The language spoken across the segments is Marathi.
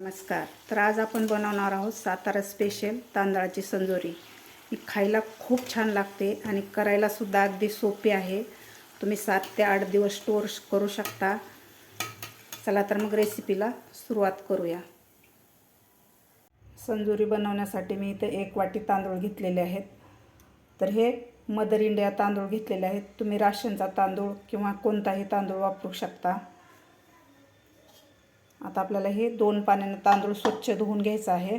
नमस्कार. तर आज आपण बनवणार आहोत सातारा स्पेशल तांदळाची संजोरी. ही खायला खूप छान लागते आणि करायलासुद्धा अगदी सोपी आहे. तुम्ही सात ते आठ दिवस स्टोअर करू शकता. चला तर मग रेसिपीला सुरुवात करूया. संजोरी बनवण्यासाठी मी इथे एक वाटी तांदूळ घेतलेले आहेत. तर हे मदर इंडिया तांदूळ घेतलेले आहेत. तुम्ही राशनचा तांदूळ किंवा कोणताही तांदूळ वापरू शकता. आता आपल्याला हे दोन पाण्यानं तांदूळ स्वच्छ धुवून घ्यायचं आहे.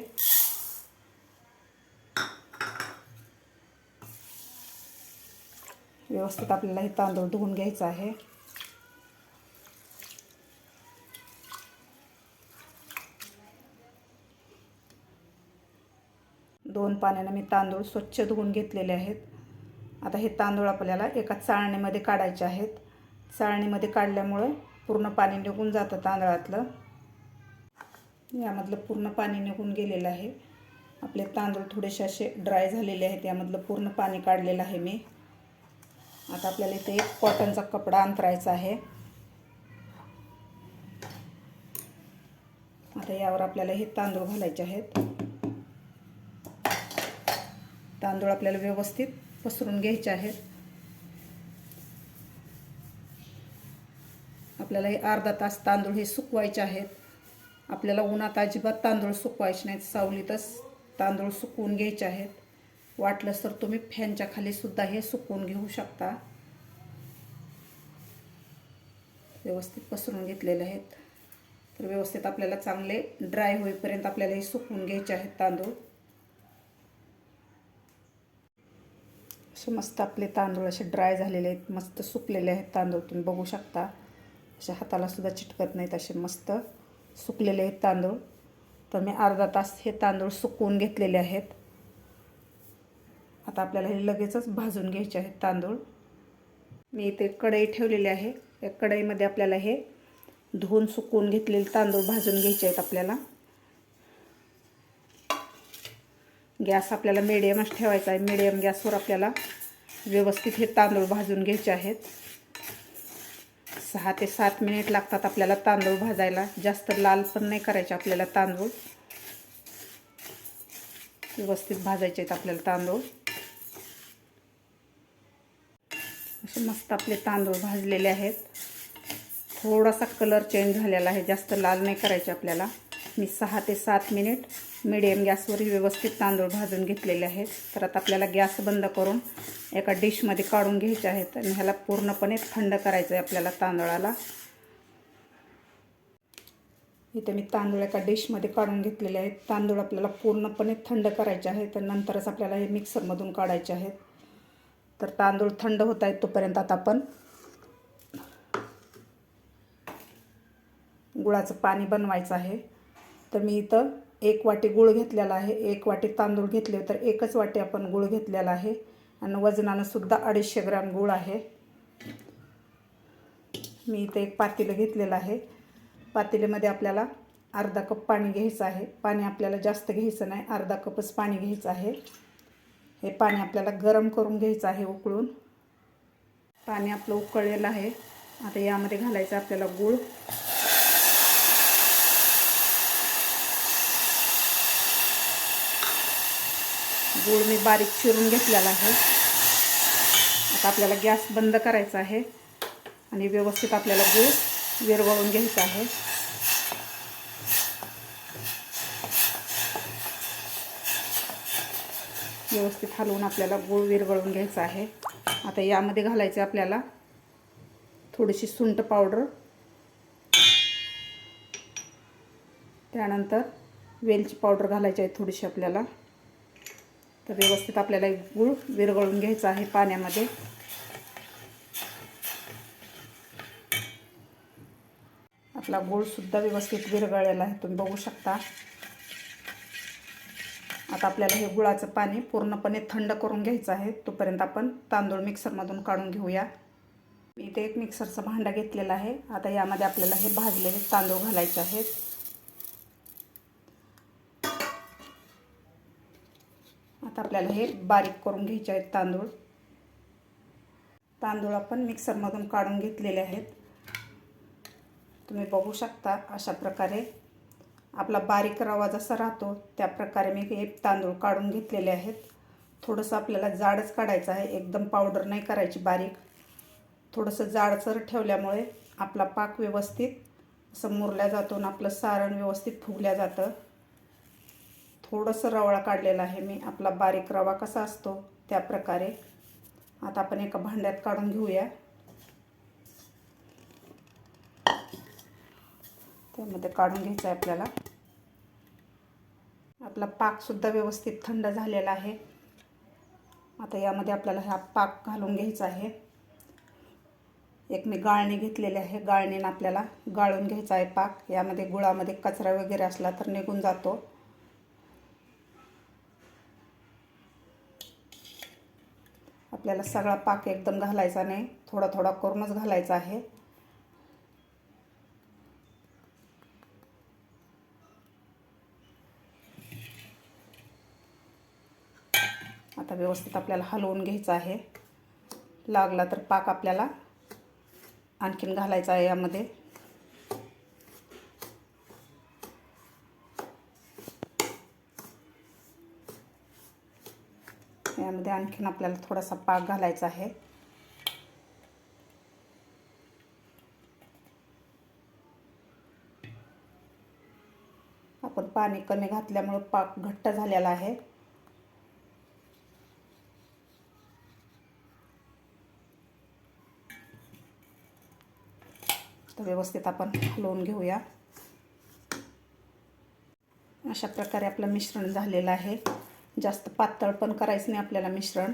व्यवस्थित आपल्याला हे तांदूळ धुवून घ्यायचं आहे. दोन पाण्यानं मी तांदूळ स्वच्छ धुवून घेतलेले आहेत. आता हे तांदूळ आपल्याला एका चाळणीमध्ये काढायचे आहेत. चाळणीमध्ये काढल्यामुळे पूर्ण पाणी निघून जातं तांदळातलं. यामधलं पूर्ण पाणी निघून गेलेलं आहे. आपले तांदूळ थोडेसे असे ड्राय झालेले आहेत यामधलं पूर्ण पाणी काढलेलं आहे मी. आता आपल्याला इथे एक कॉटनचा कपडा अंतरायचा आहे. आता यावर आपल्याला हे तांदूळ घालायचे आहेत. तांदूळ आपल्याला व्यवस्थित पसरून घ्यायचे आहेत. आपल्याला हे अर्धा तास तांदूळ हे सुकवायचे आहेत. आपल्याला उन्हात अजिबात तांदूळ सुकवायचे नाहीत सावलीतच तांदूळ सुकवून घ्यायचे आहेत. वाटलंच तर तुम्ही फॅनच्या खालीसुद्धा हे सुकवून घेऊ शकता. व्यवस्थित पसरून घेतलेले आहेत. तर व्यवस्थित आपल्याला चांगले ड्राय होईपर्यंत आपल्याला हे सुकवून घ्यायचे आहेत तांदूळ. असे मस्त आपले तांदूळ असे ड्राय झालेले आहेत. मस्त सुकलेले आहेत तांदूळ तुम्ही बघू शकता. अशा हाताला सुद्धा चिटकत नाहीत असे मस्त. सुकलेले आहेत तांदूळ. तर मी अर्धा तास हे तांदूळ सुकवून घेतलेले आहेत. आता आपल्याला हे लगेचच भाजून घ्यायचे आहेत तांदूळ. मी इथे कढई ठेवलेली आहे. या कढईमध्ये आपल्याला हे धुवून सुकवून घेतलेले तांदूळ भाजून घ्यायचे आहेत आपल्याला. गॅस आपल्याला मिडियमच ठेवायचा आहे. मिडियम गॅसवर आपल्याला व्यवस्थित हे तांदूळ भाजून घ्यायचे आहेत. सहा ते सात मिनिट लागतात आपल्याला तांदूळ भाजायला. जास्त लाल पण नाही करायचे आपल्याला तांदूळ. व्यवस्थित भाजायचे आहेत आपल्याला तांदूळ. असे मस्त आपले तांदूळ भाजलेले आहेत. थोडासा कलर चेंज झालेला आहे. जास्त लाल नाही करायचे आपल्याला. मी सहा ते सात मिनिट मिडियम गॅसवर व्यवस्थित तांदूळ भाजून घेतलेले आहेत. तर आता आपल्याला गॅस बंद करून एका डिशमध्ये काढून घ्यायचे आहेत आणि ह्याला पूर्णपणे थंड करायचं आहे आपल्याला तांदळाला. इथे मी तांदूळ एका डिशमध्ये काढून घेतलेले आहेत. तांदूळ आपल्याला पूर्णपणे थंड करायचे आहेत तर नंतरच आपल्याला हे मिक्सरमधून काढायचे आहेत. तर तांदूळ थंड होत आहेत तोपर्यंत आता आपण गुळाचं पाणी बनवायचं आहे. तर मी इथं एक वाटी गूळ घेतलेला आहे एक वाटी तांदूळ घेतले तर एकच वाटी आपण गूळ घेतलेला आहे. आणि वजनानं सुद्धा अडीचशे ग्रॅम गूळ आहे. मी इथं एक पातेलं घेतलेलं आहे. पातेल्यामध्ये आपल्याला अर्धा कप पाणी घ्यायचं आहे. पाणी आपल्याला जास्त घ्यायचं नाही. अर्धा कपच पाणी घ्यायचं आहे. हे पाणी आपल्याला गरम करून घ्यायचं आहे उकळून. पाणी आपलं उकळलेलं आहे. आता यामध्ये घालायचं आपल्याला गूळ. गूळ मी बारीक चिरून घेतलेला आहे. आता आपल्याला गॅस बंद करायचा आहे आणि व्यवस्थित आपल्याला गूळ विरवळून घ्यायचा आहे. व्यवस्थित हलवून आपल्याला गूळ विरवळून घ्यायचा आहे. आता यामध्ये घालायचे आपल्याला थोडीशी सुंट पावडर. त्यानंतर वेलची पावडर घालायची आहे थोडीशी आपल्याला. तर व्यवस्थित आपल्याला गूळ विरगळून घ्यायचा आहे पाण्यामध्ये. आपला गूळसुद्धा व्यवस्थित विरगळलेला आहे तुम्ही बघू शकता. आता आपल्याला हे गुळाचं पाणी पूर्णपणे थंड करून घ्यायचं आहे. तोपर्यंत आपण तांदूळ मिक्सरमधून काढून घेऊया. मी इथे एक मिक्सरचं भांडा घेतलेला आहे. आता यामध्ये आपल्याला हे भाजलेले तांदूळ घालायचे आहेत. आता आपल्याला हे बारीक करून घ्यायचे आहेत तांदूळ. तांदूळ आपण मिक्सरमधून काढून घेतलेले आहेत. तुम्ही बघू शकता अशा प्रकारे आपला बारीक रवा जसा राहतो त्या प्रकारे मी हे तांदूळ काढून घेतलेले आहेत. थोडंसं आपल्याला जाडच काढायचं आहे एकदम पावडर नाही करायची बारीक. थोडंसं जाडसर ठेवल्यामुळे आपला पाक व्यवस्थित असं मुरल्या जातो आणि आपलं सारण व्यवस्थित फुगल्या जातं. थोडंसं रवळा काढलेला आहे मी. आपला बारीक रवा कसा असतो त्या प्रकारे. आता आपण एका भांड्यात काढून घेऊया. त्यामध्ये काढून घ्यायचं आहे आपल्याला. आपला पाकसुद्धा व्यवस्थित थंड झालेला आहे. आता यामध्ये आपल्याला हा पाक घालून घ्यायचा आहे. एक मी गाळणी घेतलेली आहे. गाळणीनं आपल्याला गाळून घ्यायचा आहे पाक. यामध्ये गुळामध्ये कचरा वगैरे असला तर निघून जातो. आपल्याला सगळा पाक एकदम घालायचा नाही. थोडा थोडा करूनच घालायचा आहे. आता व्यवस्थित आपल्याला हलवून घ्यायचं आहे. लागला तर पाक आपल्याला आणखीन घालायचा आहे यामध्ये. यामध्ये आणखीन आपल्याला थोडासा पाक घालायचा आहे. आपण पाणी कमी घातल्यामुळे पाक घट्ट झालेला आहे. तर व्यवस्थित आपण हलवून घेऊया. अशा प्रकारे आपलं मिश्रण झालेलं आहे. जास्त पातळ पण करायचं नाही आपल्याला मिश्रण.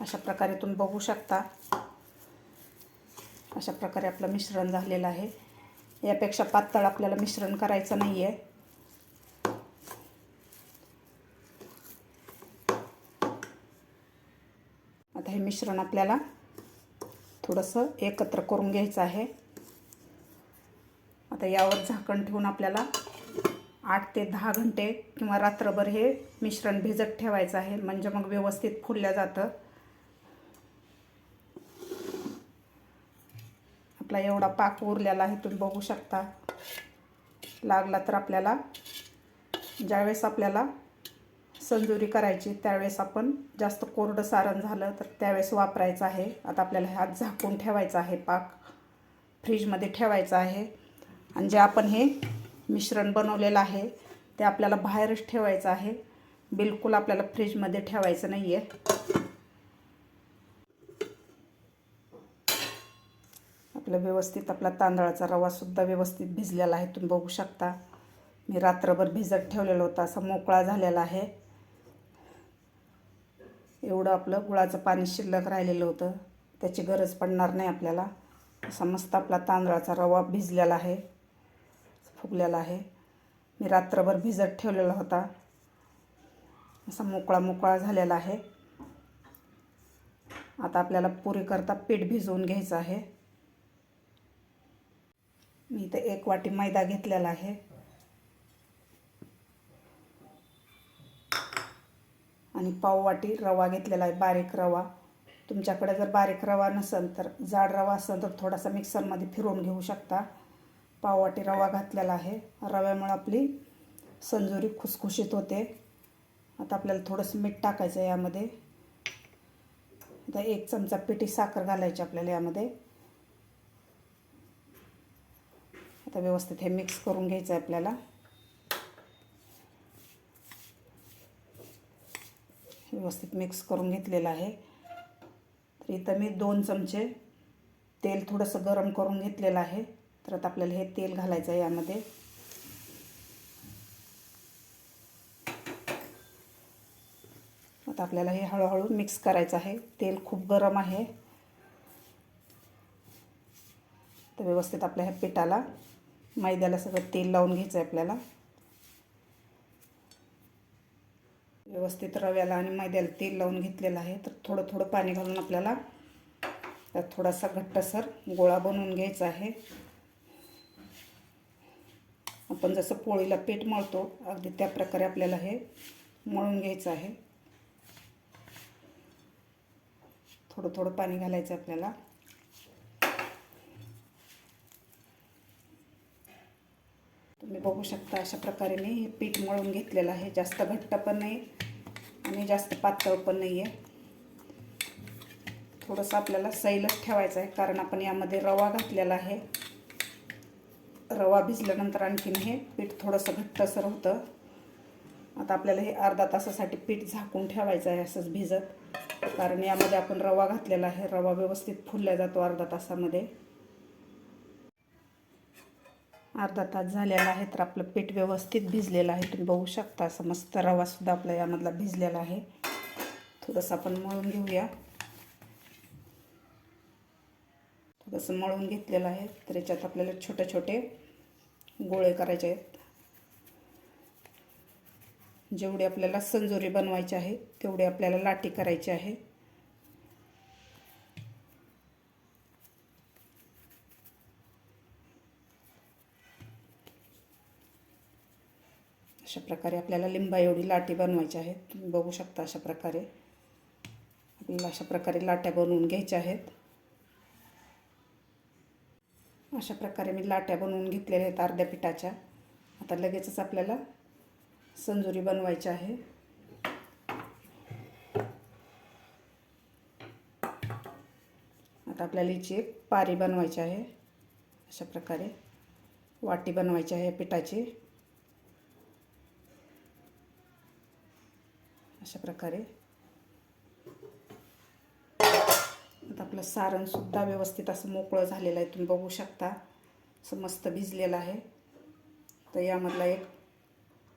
अशा प्रकारे तुम्ही बघू शकता. अशा प्रकारे आपलं मिश्रण झालेलं आहे. यापेक्षा पातळ आपल्याला मिश्रण करायचं नाही आहे आता हे मिश्रण आपल्याला थोडंसं एकत्र करून घ्यायचं आहे. आता यावर झाकण ठेवून आपल्याला आठ ते दहा घंटे किंवा रात्रभर हे मिश्रण भिजत ठेवायचं आहे. म्हणजे मग व्यवस्थित फुलल्या जातं. आपला एवढा पाक उरलेला आहे तुम्ही बघू शकता. लागला तर आपल्याला ज्यावेळेस आपल्याला संजुरी करायची त्यावेळेस आपण जास्त कोरडं सारण झालं तर त्यावेळेस वापरायचं आहे. आता आपल्याला हात झाकून ठेवायचा आहे पाक. फ्रीजमध्ये ठेवायचा आहे. आणि जे आपण हे मिश्रण बनवलेलं आहे. ते आपल्याला बाहेरच ठेवायचं आहे. बिलकुल आपल्याला फ्रीजमध्ये ठेवायचं नाही आहे आपलं व्यवस्थित आपला तांदळाचा रवासुद्धा व्यवस्थित भिजलेला आहे. तुम्ही बघू शकता. मी रात्रभर भिजत ठेवलेलं होतं. असा मोकळा झालेला आहे. एवढं आपलं गुळाचं पाणी शिल्लक राहिलेलं होतं. त्याची गरज पडणार नाही आपल्याला. असा मस्त आपला तांदळाचा रवा भिजलेला आहे. फुगलेला आहे. मी रात्रभर भिजत ठेवलेला होता. असा मोकळा मोकळा झालेला आहे. आता आपल्याला पुरीकरता पीठ भिजवून घ्यायचं आहे. मी इथे एक वाटी मैदा घेतलेला आहे. आणि पाव वाटी रवा घेतलेला आहे बारीक रवा. तुमच्याकडे जर बारीक रवा नसेल तर जाड रवा असेल तर थोडासा मिक्सरमध्ये फिरवून घेऊ शकता. पाववाटी रवा घातलेला आहे. रव्यामुळे आपली संजुरी खुसखुशीत होते. आता आपल्याला थोडंसं मीठ टाकायचं आहे यामध्ये. आता एक चमचा पिठी साखर घालायची आपल्याला यामध्ये. आता व्यवस्थित हे मिक्स करून घ्यायचं आहे आपल्याला. व्यवस्थित मिक्स करून घेतलेलं आहे. तर इथं मी दोन चमचे तेल थोडंसं गरम करून घेतलेलं आहे. तर आता आपल्याला हे तेल घालायचं आहे यामध्ये. आता आपल्याला हे हळूहळू मिक्स करायचं आहे. तेल खूप गरम आहे. तर व्यवस्थित आपल्या ह्या पिठाला मैद्याला सगळं तेल लावून घ्यायचं आहे आपल्याला. व्यवस्थित रव्याला आणि मैद्याला तेल लावून घेतलेलं आहे. तर थोडं थोडं पाणी घालून आपल्याला त्यात थोडासा घट्टसर गोळा बनवून घ्यायचा आहे. आपण जसं पोळीला पीठ मळतो अगदी त्या प्रकारे आपल्याला हे मळून घ्यायचं आहे. थोडं थोडं पाणी घालायचं आपल्याला. तुम्ही बघू शकता अशा प्रकारे मी हे पीठ मळून घेतलेलं आहे. जास्त घट्ट पण नाही आणि जास्त पातळ पण नाही आहे थोडंसं आपल्याला सैलच ठेवायचं आहे कारण आपण यामध्ये रवा घातलेला आहे. रवा भिजल्यानंतर आणखीन हे पीठ थोडंसं घट्टसर होतं आता आपल्याला हे अर्धा तासासाठी पीठ झाकून ठेवायचं आहे असंच भिजत. कारण यामध्ये आपण रवा घातलेला आहे. रवा व्यवस्थित फुलल्या जातो अर्धा तासामध्ये. अर्धा तास झालेला आहे तर आपलं पीठ व्यवस्थित भिजलेलं आहे. तुम्ही बघू शकता असं मस्त रवासुद्धा आपला यामधला भिजलेला आहे. थोडंसं आपण मळून घेऊया. असं मळून घेतलेलं आहे. तर याच्यात आपल्याला छोटे छोटे गोळे करायचे आहेत. जेवढे आपल्याला संजोरी बनवायचे आहे तेवढे आपल्याला लाटी करायची आहे. अशा प्रकारे आपल्याला लिंबा एवढी लाटी बनवायची आहेत तुम्ही बघू शकता अशा प्रकारे. आपल्याला अशा प्रकारे लाट्या बनवून घ्यायच्या आहेत. अशा प्रकारे मी लाट्या बनवून घेतलेल्या आहेत अर्ध्या पिठाच्या. आता लगेचच आपल्याला संजुरी बनवायची आहे. आता आपल्याला हिची एक पारी बनवायची आहे. अशा प्रकारे वाटी बनवायची आहे पिठाची. अशा प्रकारे आता आपलं सारणसुद्धा व्यवस्थित असं मोकळं झालेलं आहे तुम्ही बघू शकता. असं मस्त भिजलेलं आहे. तर यामधला एक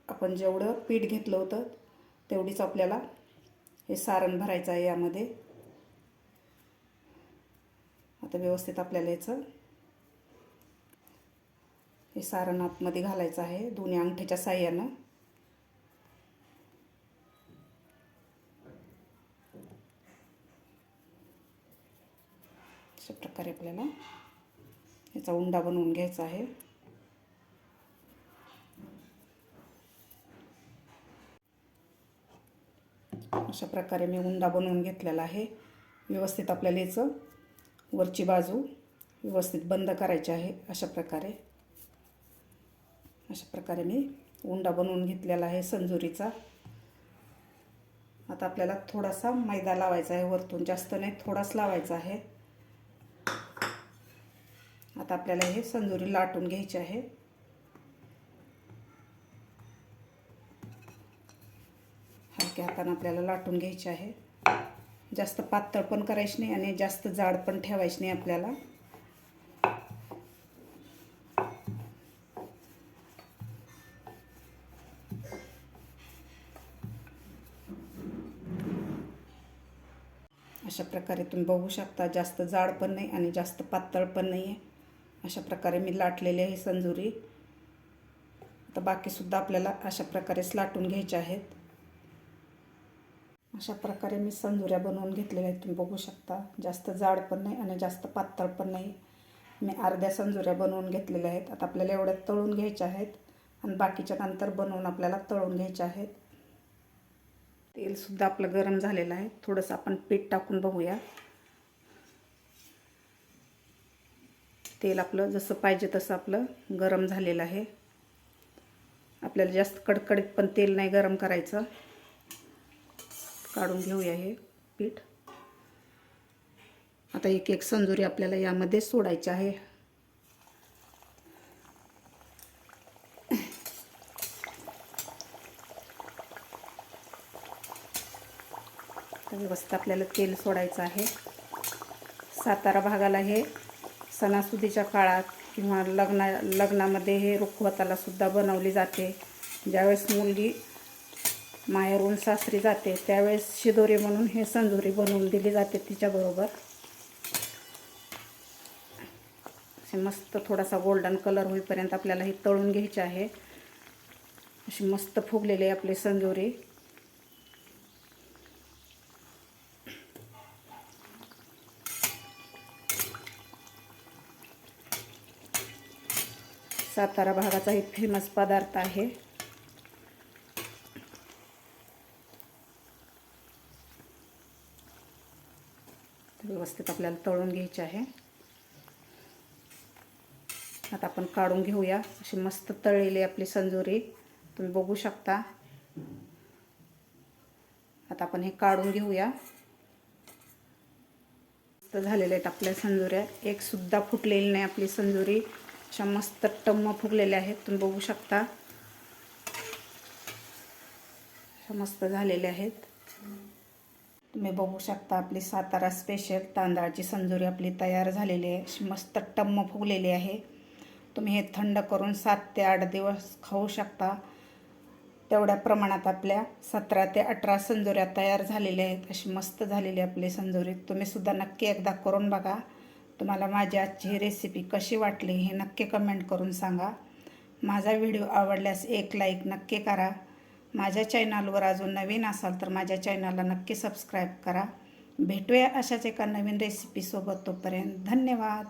आपण जेवढं पीठ घेतलं होतं तेवढीच आपल्याला हे सारण भरायचं आहे यामध्ये. आता व्यवस्थित आपल्याला याचं हे सारण आतमध्ये घालायचं आहे दोन्ही अंगठीच्या साह्यानं. प्रकारे आपल्याला याचा उंडा बनवून घ्यायचा आहे. अशा प्रकारे मी उंडा बनवून घेतलेला आहे. व्यवस्थित आपल्याला याचं वरची बाजू व्यवस्थित बंद करायची आहे अशा प्रकारे. अशा प्रकारे मी उंडा बनवून घेतलेला आहे संजुरीचा. आता आपल्याला थोडासा मैदा लावायचा आहे वरतून. जास्त नाही थोडाच लावायचा आहे. आता आपल्याला हे संजुरी लाटून घ्यायचे आहे. हलक्या हाताने आपल्याला लाटून घ्यायचे आहे. जास्त पातळ पण करायची नाही आणि जास्त जाड पण ठेवायची नाही आपल्याला. अशा प्रकारे तुम्ही बघू शकता जास्त जाड पण नाही आणि जास्त पातळ पण नाही आहे अशा प्रकारे मी लाटलेली आहे संजुरी. आता बाकीसुद्धा आपल्याला अशा प्रकारेच लाटून घ्यायचे आहेत. अशा प्रकारे मी संजुऱ्या बनवून घेतलेल्या आहेत तुम्ही बघू शकता. जास्त जाड पण नाही आणि जास्त पातळ पण नाही. मी अर्ध्या संजुऱ्या बनवून घेतलेल्या आहेत. आता आपल्याला एवढ्या तळून घ्यायच्या आहेत आणि बाकीच्या नंतर बनवून आपल्याला तळून घ्यायच्या आहेत. तेलसुद्धा आपलं गरम झालेलं आहे. थोडंसं आपण पीठ टाकून बघूया. तेल आपलं जसं पाहिजे तसं आपलं गरम झालेलं आहे. आपल्याला जास्त कडकडीत पण तेल नाही गरम करायचं. काढून घेऊया हे पीठ. आता एक एक संजुरी आपल्याला यामध्ये सोडायची आहे. व्यवस्थित आपल्याला तेल सोडायचं आहे. सातारा भागाला हे सणासुदीच्या काळात किंवा लग्ना लग्नामध्ये हे रुखवतालासुद्धा बनवली जाते. ज्यावेळेस मुलगी माहेरून सासरी जाते त्यावेळेस शिदोरी म्हणून हे संजोरी बनवून दिली जाते तिच्याबरोबर. असे मस्त थोडासा गोल्डन कलर होईपर्यंत आपल्याला हे तळून घ्यायचे आहे. अशी मस्त फुगलेले आपली संजोरी. सातारा भागाचा एक फेमस पदार्थ आहे. व्यवस्थित आपल्याला तळून घ्यायचे आहे. आता आपण काढून घेऊया. अशी मस्त तळलेली आपली संजोरी. तुम्ही बघू शकता. आता आपण हे काढून घेऊया. मस्त झालेले आहेत आपल्या संजुऱ्या. एक सुद्धा फुटलेली नाही आपली संजुरी. अशा मस्त टम्म फुगलेल्या आहेत. तुम्ही बघू शकता. अशा मस्त झालेल्या आहेत. तुम्ही बघू शकता आपली सातारा स्पेशल तांदळाची संजुरी आपली तयार झालेली आहे. अशी मस्त टम्म फुगलेली आहे. तुम्ही हे थंड करून सात ते आठ दिवस खाऊ शकता. तेवढ्या प्रमाणात आपल्या सतरा ते अठरा संजोऱ्या तयार झालेल्या आहेत. अशी मस्त झालेली आपली संजोरी. तुम्ही सुद्धा नक्की एकदा करून बघा. तुम्हाला माझी आजची ही रेसिपी कशी वाटली हे नक्की कमेंट करून सांगा. माझा व्हिडिओ आवडल्यास एक लाईक नक्की करा. माझ्या चॅनलवर अजून नवीन असाल तर माझ्या चॅनलला नक्की सबस्क्राईब करा. भेटूया अशाच एका नवीन रेसिपीसोबत तोपर्यंत धन्यवाद.